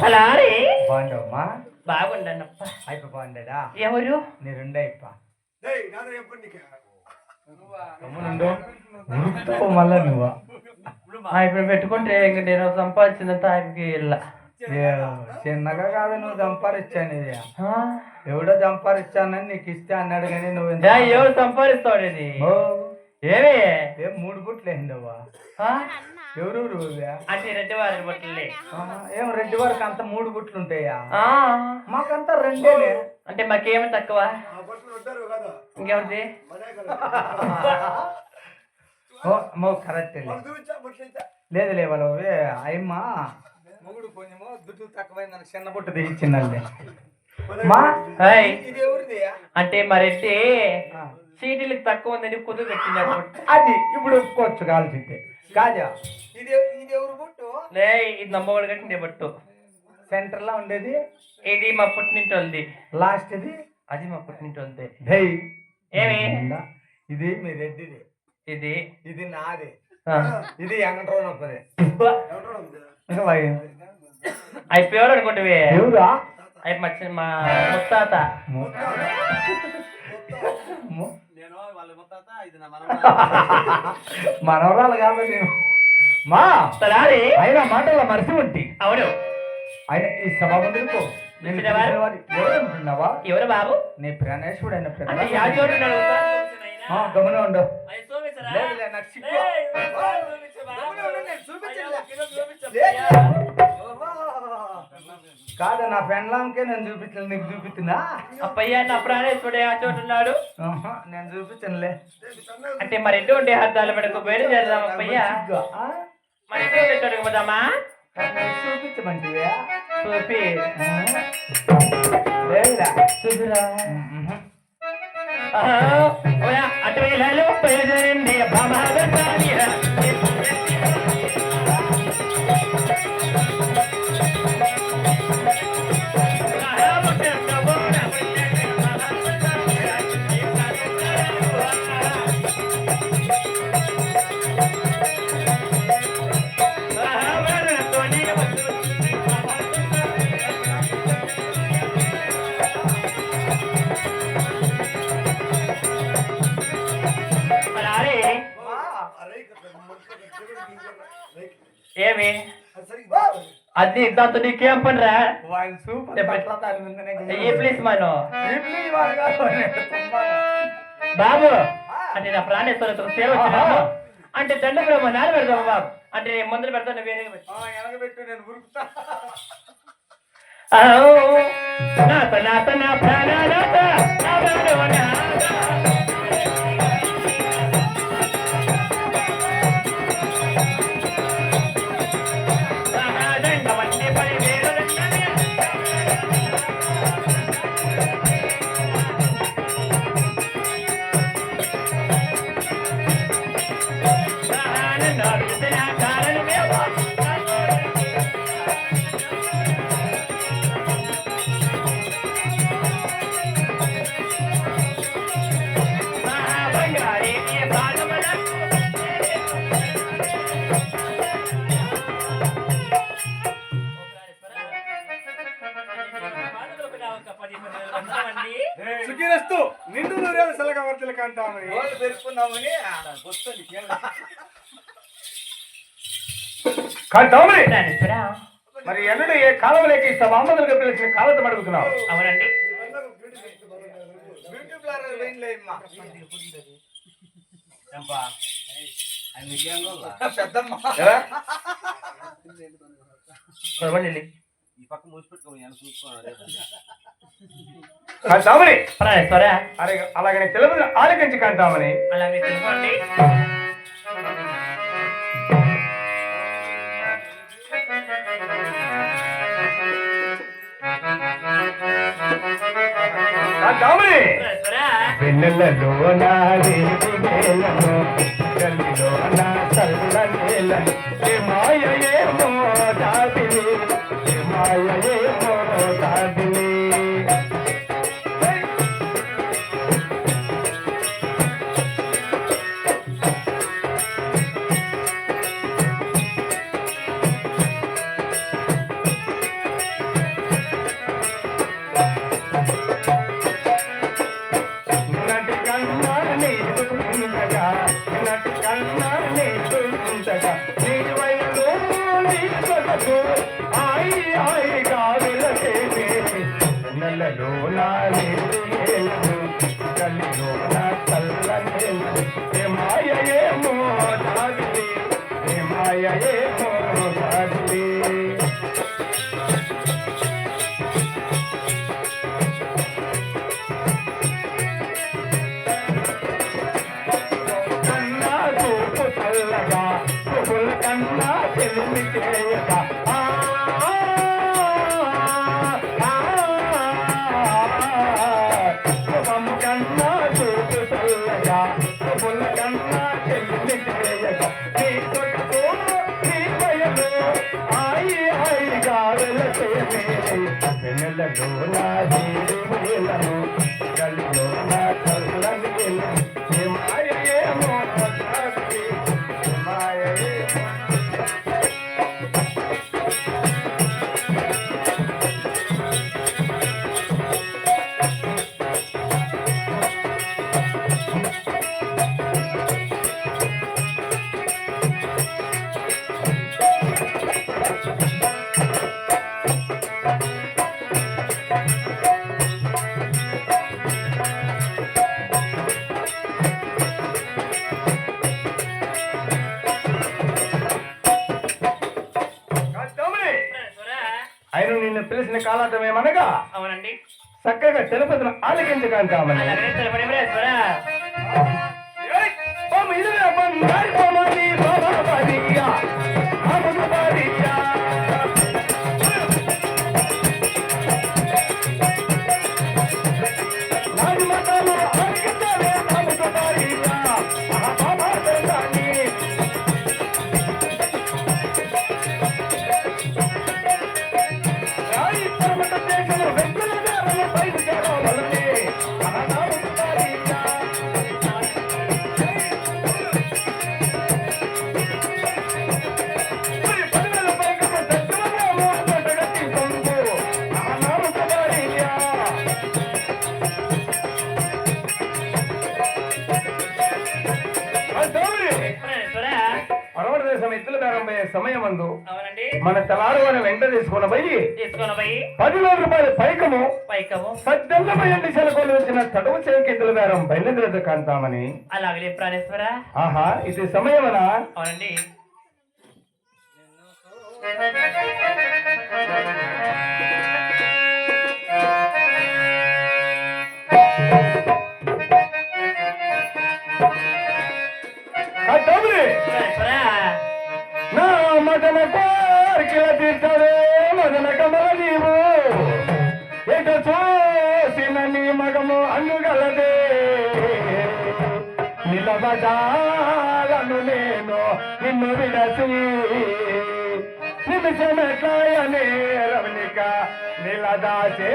అలా బాగుండవమ్మా. బాగుండనప్ప. అయిపో బాగుండడా ఎవరు? మళ్ళా నువ్వు. ఇప్పుడు పెట్టుకుంటే ఇంక నేను సంపాదించినంత ఆయనకి వెళ్ళ చిన్నగా కాదు. నువ్వు సంపాదించాను ఇది ఎవడో సంపాదించానని నీకు ఇస్తే అన్నాడు కానీ నువ్వు ఎవరు సంపాదిస్తాడు ఇది? ఏమి? ఏం మూడు గుట్లు ఇవే? అంటే రెడ్డి వారి బట్టలే. ఏం రెడ్డి వరకు అంత మూడు గుట్లు ఉంటాయా? ఆ, మాకంతా రెండేలే. అంటే మాకేమి తక్కువ? ఇంకేమిటి మో కరెక్ట్ లేదు లే వాళ్ళు అయ్యమ్మ మొగుడు కొంచెము దుడ్డు తక్కువైందని చిన్న బుట్ట ఎవరిది? అంటే మా రెడ్డి ఆ, సీటీలకు తక్కువ ఉందని కుదురు పెట్టినప్పుడు అది ఇప్పుడు ఒప్పుకోవచ్చు కాల్చితే కాజా ఇది ఇది ఎవరు బుట్టు? లే ఇది నమ్మవాడు కట్టిండే బట్టు. సెంటర్లో ఉండేది. ఇది మా పుట్టినింటి వాళ్ళది లాస్ట్ ఇది అది మా పుట్టినింటి వాళ్ళది ధై ఏమి ఇది మీ రెడ్డిది. ఇది? ఇది నాది. ఇది వెంకటరావు నొప్పది ఇంకా బాగా అవి పేరు అనుకుంటే ఎవరా మా ముత్తాత. ము- ము- మనవరాలు. నేను. మా తలారి. ఆయన మాటల మరిసి ఉంటి. అవును. ఆయన ఈ సభ ముందుకు నేను ఎవరు బాబు? నీ ప్రాణేశ్వరుడు ఆయన గమనం ఉండు. అవి కింద నా పెండ్లాంకే నేను చూపించను నీకు చూపిస్తున్నా అప్పయ్య నా ప్రాణేశ్వరుడు ఆ చోటు ఉన్నాడు. ఆహా, నేను చూపించనులే. అంటే మరి ఎటు ఉండే అర్థాలు మనకు బయలు చేద్దాం అప్పయ్య? ఆ? మరి ఎటు పెట్టాడు పోదామా? నన్ను చూపించమంటివే. చూపి. లేదురా. చూపిరా. ఉహు. ఆహా, ఓయా, అటు వెళ్ళాలి బయలుదేరింది. ఆహా, దాంతో నీకేం పనిరా సూపర్ ప్లీజ్ మనం తుమ్మాను. బాబు అంటే నా ప్రాణేశ్వర సేవ అంటే దండ బ్రహ్మ నాన్న పెడతాము బాబు అంటే నేను ముందర పెడతాను వేరే ఆ, ఎనగబెట్టు నేను ఉరుకుతా నాత నాత నా సుఖీరస్తు నిండు నూరేళ్ళు సలగా వర్తలు కంటామని. పెరుచుకుందామని కంటామని. మరి ఎన్నడూ ఏ కాలంలోకి సమామదులుగా పిలిచిన కాలతో అడుగుతున్నావు అవునండి. బ్యూటీ పార్లర్ అమ్మా. పెద్దమ్మ. ఎలా? చూడండి కంటామని అలాగే అలాగనే తెలుగు ఆలకించి కంటామని అలాగే ప్రాణేశ్వర వెన్నెలలో నాది వేలను గల్లిలో నా చల్ల నేలను ఏ మాయ ఏమో దాదిని ఏ మాయ గల్లిలో చక్కగా తెలుపతిని ఆలకించకంటామని పరవడ దేశం ఎత్తుల పోయే సమయమందు అవునండి. మన వెంట తీసుకుని పోయి పోయి పదివేల రూపాయల పైకము పైకము సద్దెల్లమయ్య దిశలకు వచ్చిన తడువు చేకెత్తుల బేరం బయలుదేరదు కాంతామని. అలాగే ప్రాణేశ్వర. ఆహా ఇది సమయమన? అవునండి. నా మదన కోరికల తీర్చవే మదన కమల నీవు. ఎటు చూసిన నీ మగము అందుగలదే నిలబడాలను నేను నిన్ను విడసి నిమిషమెట్లాయనే రమణిక నిలదాచే.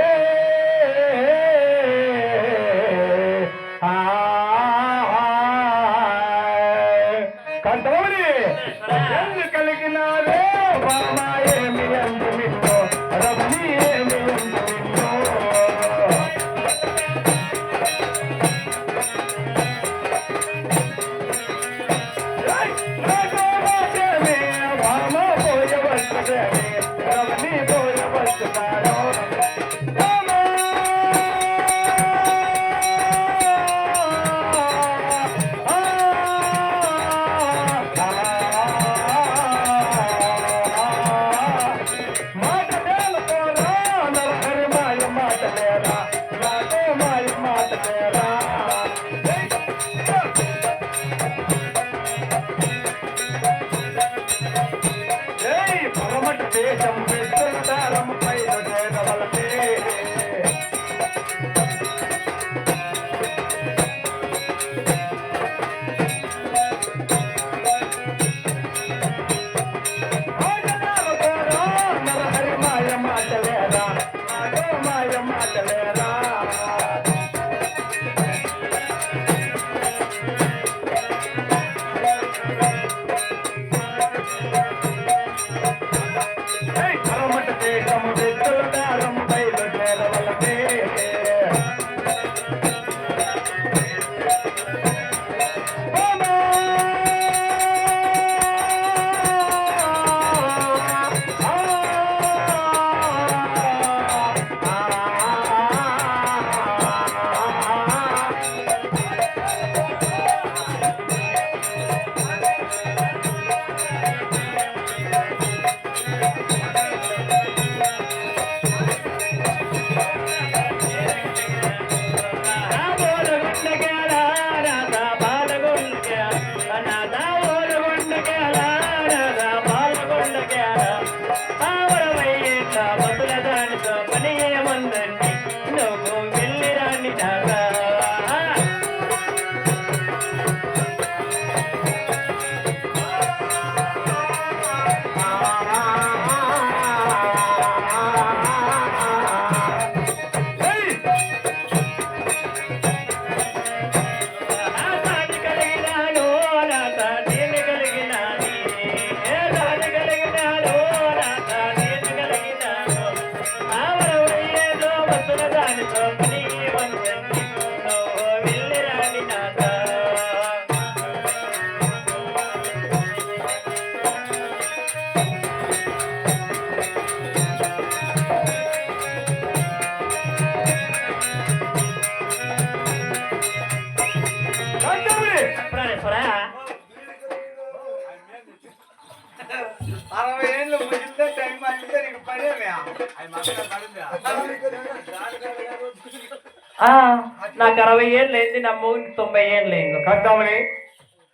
నాకు అరవై ఏళ్ళు అయింది నా మూగికి తొంభై ఏళ్ళు అయింది కట్టామని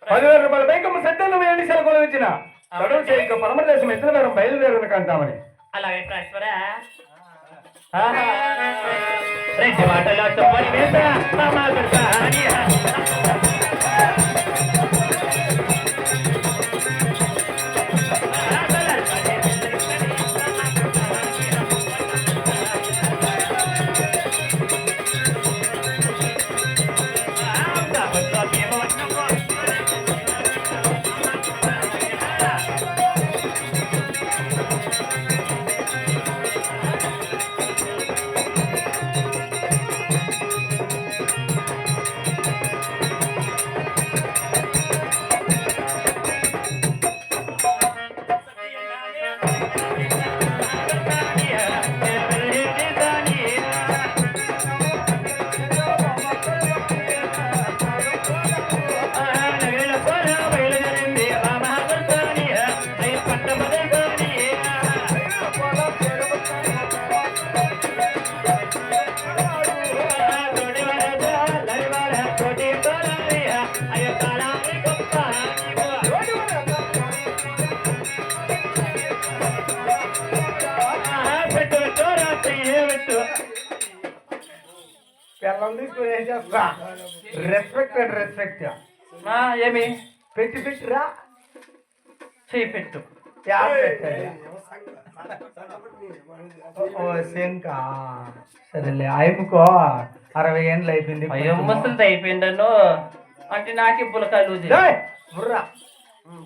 పదివేల రూపాయల బైకమ్మ సత్యంలో వేడి సెలవులు ఇచ్చిన చదువు చేయక పరమదేశం ఎత్తుల వేరం బయలుదేరిన కంటామని అలాగే ప్రాణేశ్వరా ఆహా. రెండు మాటలో చెప్పని చేస్తా. రెస్పెక్ట్ అండ్ రెస్పెక్ట్ ఏమి? పెట్టి పెట్టిరా? చేయి పెట్టు. శంక సరేలే ఆయమ్మకో అరవై ఏండ్లు అయిపోయింది అయ్యో ముసలిది అయిపోయిందను అంటే నాకే పులక లూజ్ బుర్రా.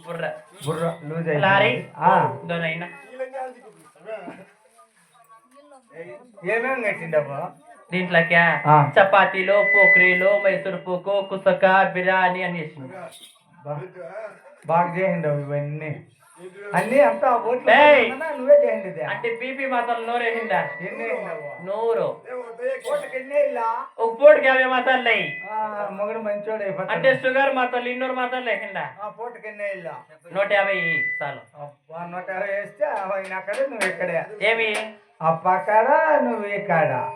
బుర్ర. బుర్ర లూజ్ లారీ. అయిపోయింది ఆ, దొనైనా ఏమేం కట్టిండబ్బా? దీంట్లోకి. చపాతీలు పోకరీలు మైసూర్ పూకు కుసక బిర్యానీ అని వేసింది బా- బాగా చేసిండవు ఇవన్నీ. అన్ని అంతా నువ్వే చేయండి. అంటే బీపీ మాత్రం? నూరు ఎన్ని ఇలా ఒక పూటకి యాభై మాత్రాలు మొగుడు మంచోడు. అంటే షుగర్ మాత్రం ఇన్నూరు మాత్రాలు ఆ పూటకి ఎన్ని ఇలా నూట యాభై చాలు. నూట యాభై వేస్తే అక్కడే నువ్వు ఇక్కడే. ఏమి? పక్కడ నువ్వు ఇక్కడ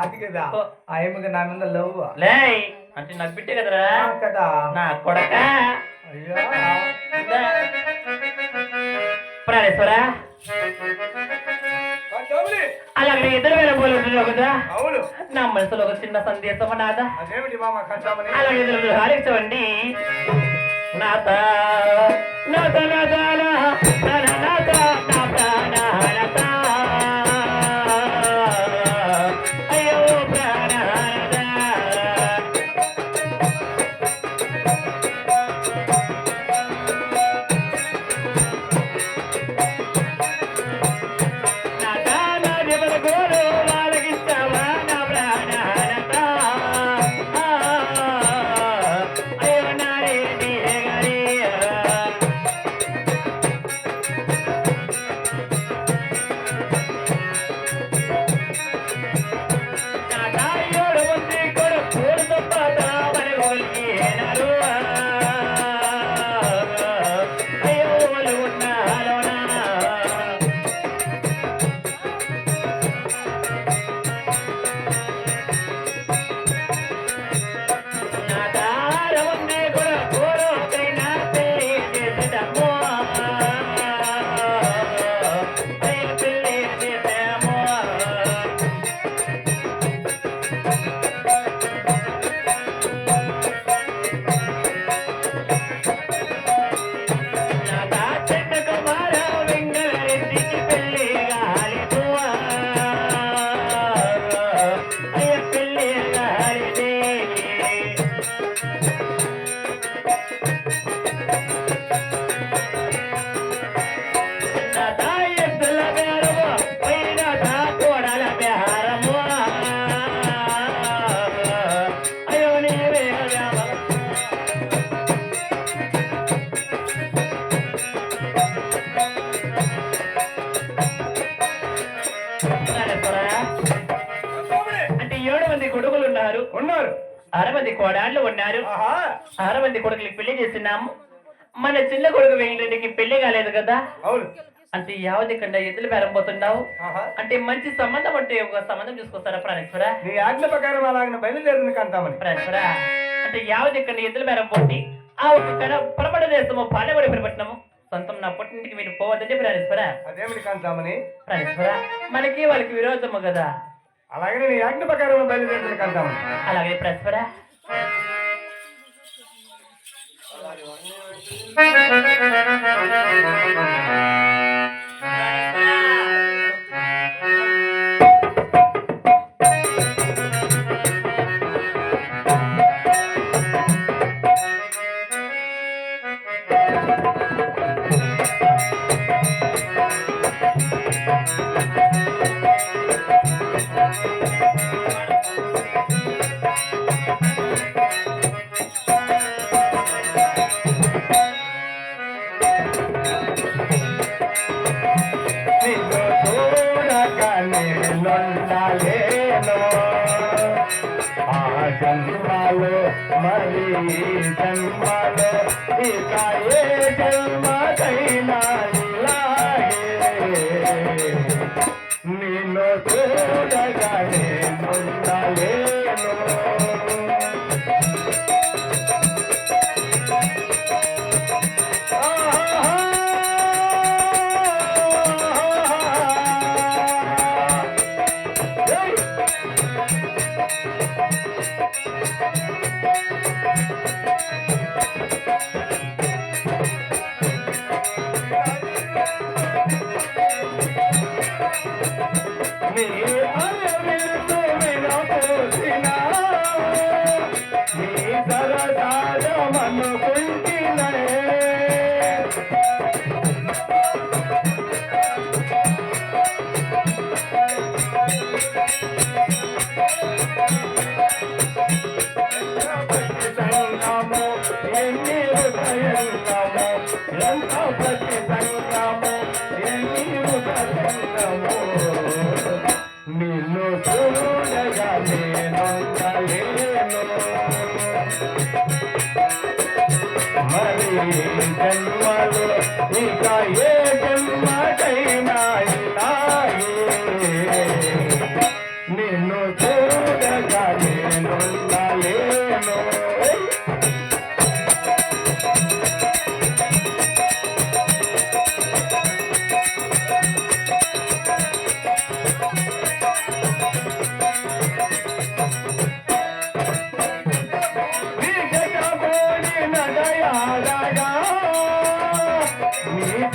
అది కదా. ఆ ఎముక నా మీద లవ్ లే అంటే నాకు బిడ్డ కదరా. కదా. నా కొడక. అయ్యో. ప్రాణేశ్వరా అలాగే ఇద్దరు వేల పోలు ఉంటున్నావు కదా. అవును. నా మనసులో ఒక చిన్న సందేశం నాదా. అలాగే ఇద్దరు హారించవండి నాత నాత నాత నాత నాత మంది కొడుకులకి పెళ్ళి చేస్తున్నాము. మన చిన్న కొడుకు వెంకటరెడ్డికి పెళ్ళి కాలేదు కదా? అవును. అంటే యావది కంటే ఎద్దులు బేరపోతున్నావు అంటే మంచి సంబంధం అంటే ఒక సంబంధం చూసుకొస్తారా ప్రాణేశ్వర? నీ ఆజ్ఞ ప్రకారం బయలుదేరింది కాంతామణి. ప్రాణేశ్వర అంటే యావది కంటే ఎద్దులు బేరం పోటీ ఆ ఒక కడ పరమడ దేశము పాలెవడి పరిపట్నము. సొంతం నా పుట్టింటికి మీరు పోవద్దంటే ప్రాణేశ్వర. అదేమిటి కాంతామణి? ప్రాణేశ్వర మనకి వాళ్ళకి విరోధము కదా. అలాగే నీ ఆజ్ఞ ప్రకారం బయలుదేరింది కాంతామణి. అలాగే ప్రాణేశ్వర. నిన్ను பரப்பி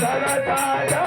నీ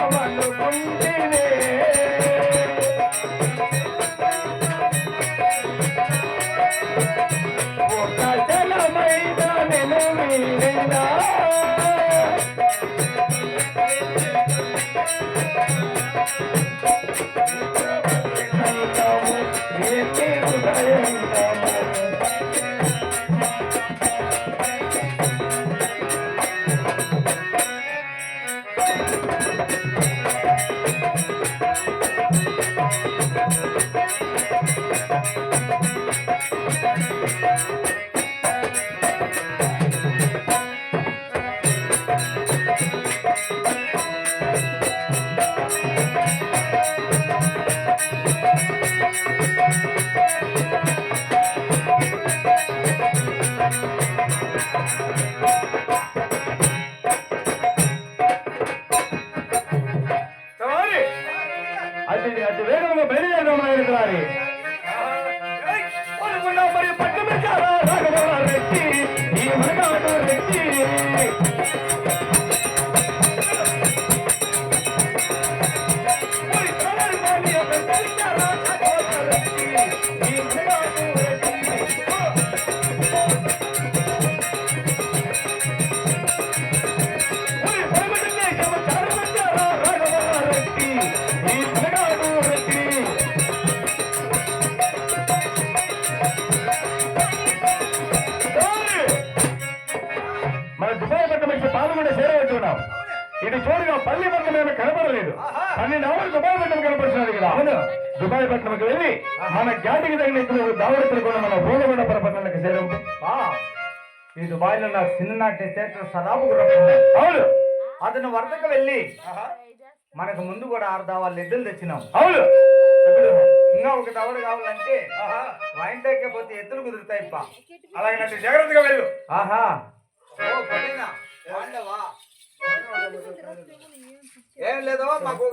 కనపడలేదు పన్నెండు అవర్ దుబాయ్ పట్టణం కనపడుతున్నది కదా. అవును. దుబాయ్ పట్టణంకి వెళ్ళి మన జాతికి తగిన దావడతలు కూడా మన భూగమండపర పట్టణానికి చేరవు బా ఈ దుబాయ్లో నాకు చిన్ననాటి థియేటర్ సరాబు గ్రూప్ అవును. అతను వరదకు వెళ్ళి మనకు ముందు కూడా ఆరు దావాళ్ళు ఎద్దులు తెచ్చినాం. అవును. ఇంకా ఒక దవడ కావాలంటే వైన్ తగ్గకపోతే ఎద్దులు కుదురుతాయి అలాగే జాగ్రత్తగా వెళ్ళు. ఆహా. ఓ పొట్టేనా? ఏం లేదు మాకు